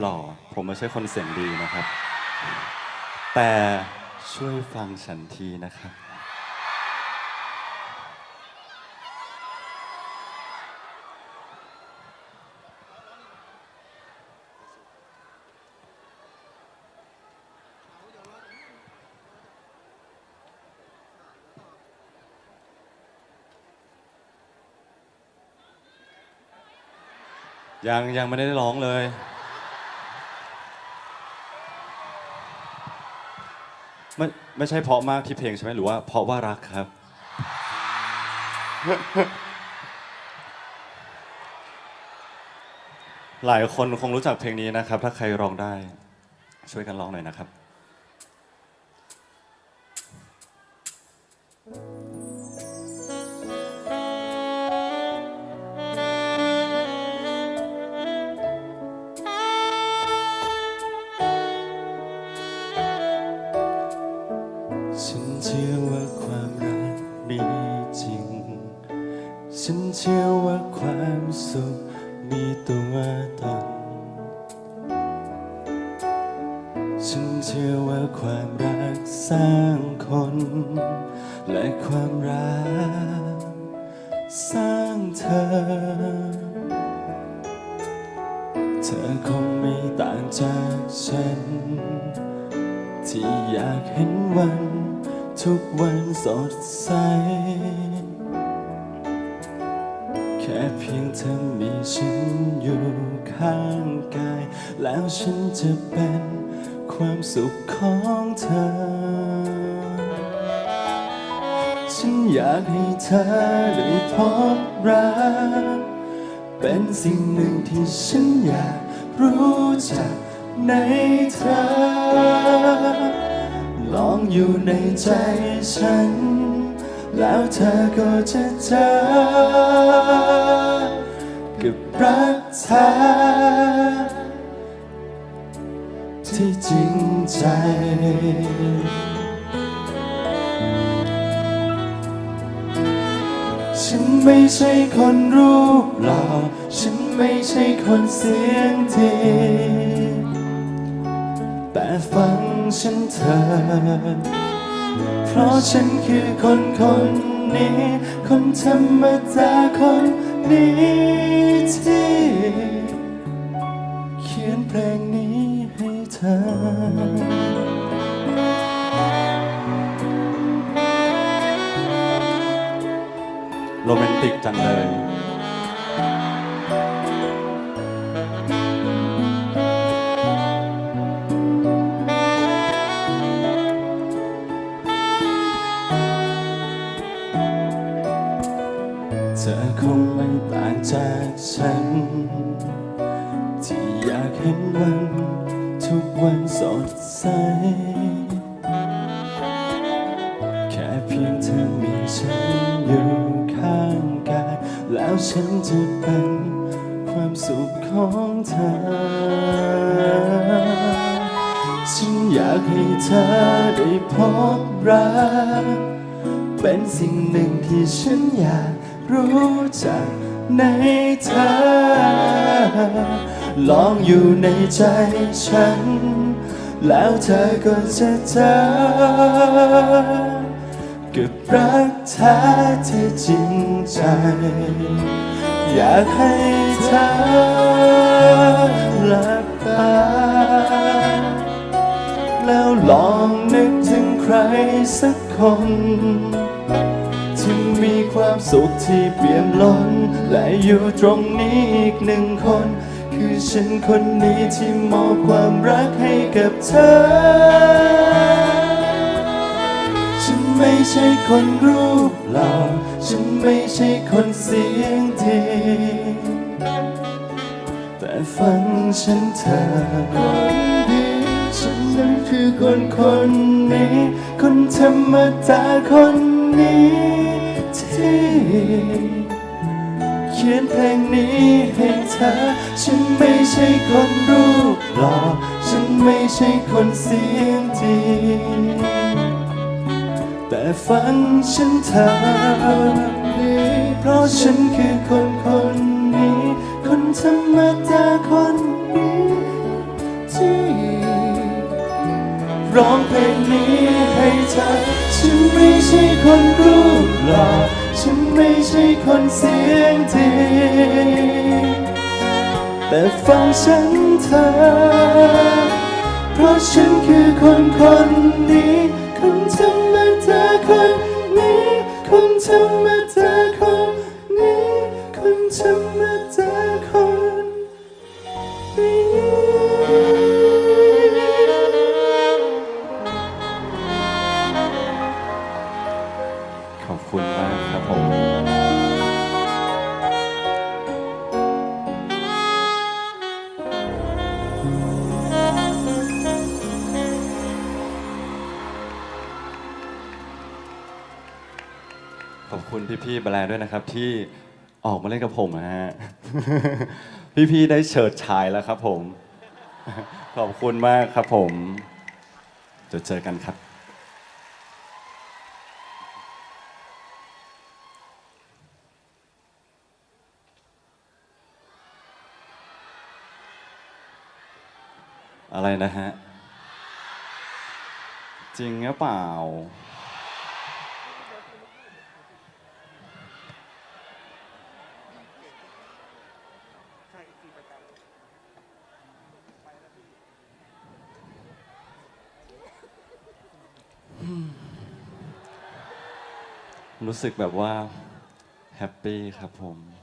หล่อ ผมไม่ใช่คนเสียงดีนะครับ แต่ช่วยฟังฉันทีนะครับ ยังยังไม่ได้ร้องเลย ไม่ไม่ใช่เพราะมากที่เพลงใช่ไหมหรือว่าเพราะว่ารักครับ หลายคนคงรู้จักเพลงนี้นะครับ ถ้าใครร้องได้ ช่วยกันร้องหน่อยนะครับ เชื่อว่าความสุขมีตัวตน ฉันเชื่อว่าความรักสร้างคน และความรักสร้างเธอ เธอคงไม่ต่างจากฉัน ที่อยากเห็นวัน ทุกวันสดใส ค่เพียงเธอมีฉันอยู่ข้างกาย แล้วฉันจะเป็นความสุขของเธอ ฉันอยากให้เธอได้พบรัก เป็นสิ่งหนึ่งที่ฉันอยากรู้จักในเธอ ลองอยู่ในใจฉัน แล้วเธอก็จะเจอกับรักเธอที่จริงใจฉันไม่ใช่คนรูปหล่อ ฉันไม่ใช่คนเสียงดีแต่ฟังฉันเธอ เพราะฉันคือคนคนนี้ คนธรรมดาคนนี้ที่เขียนเพลงนี้ให้เธอโรแมนติกจังเลย เธอคงไม่ต่างจากฉัน ที่อยากเห็นวัน ทุกวันสดใส แค่เพียงเธอมีฉันอยู่ข้างกาย แล้วฉันจะเป็นความสุขของเธอ ฉันอยากให้เธอได้พบรัก เป็นสิ่งหนึ่งที่ฉันอยาก รู้จักในเธอ ลองอยู่ในใจฉัน แล้วเธอก็จะเจอกับรักแท้ที่จริงใจ อยากให้เธอหลับตาแล้วลองนึกถึงใครสักคน มีความสุขที่เปี่ยมล้น และอยู่ตรงนี้อีกหนึ่งคน คือฉันคนนี้ที่มอบความรักให้กับเธอ ฉันไม่ใช่คนรูปหล่อฉันไม่ใช่คนเสียงดีแต่ฟังฉันเธอคนดีฉันนั้นคือคนคนนี้ คนธรรมดาคนนี้ ที่ เขียนเพลงนี้ให้เธอ ฉันไม่ใช่คนรูปหล่อ ฉันไม่ใช่คนเสียงดีแต่ฟังฉันเธอเพราะฉันคือคนคนนี้ คนธรรมดาคนนี้ที่ที่ร้องเพลงนี้ให้เธอฉันไม่ใช่คนรูปหล่อ ฉันไม่ใช่คนเสียงดีแต่ฟังฉันเธอ เพราะฉันคือคนคนนี้ คนธรรมดาคนนี้ คนธรรมดา อบคุณมากครับผมขอบคุณพี่ๆแบรนด์ด้วยนะครับที่ออกมาเล่นกับผมนะฮะ พี่ๆได้เฉิดฉายแล้วครับผม ขอบคุณมากครับผมเดี๋ยวเจอกันครับ อะไรนะฮะ จริงหรือเปล่า รู้สึกแบบว่า แฮปปี้ครับผม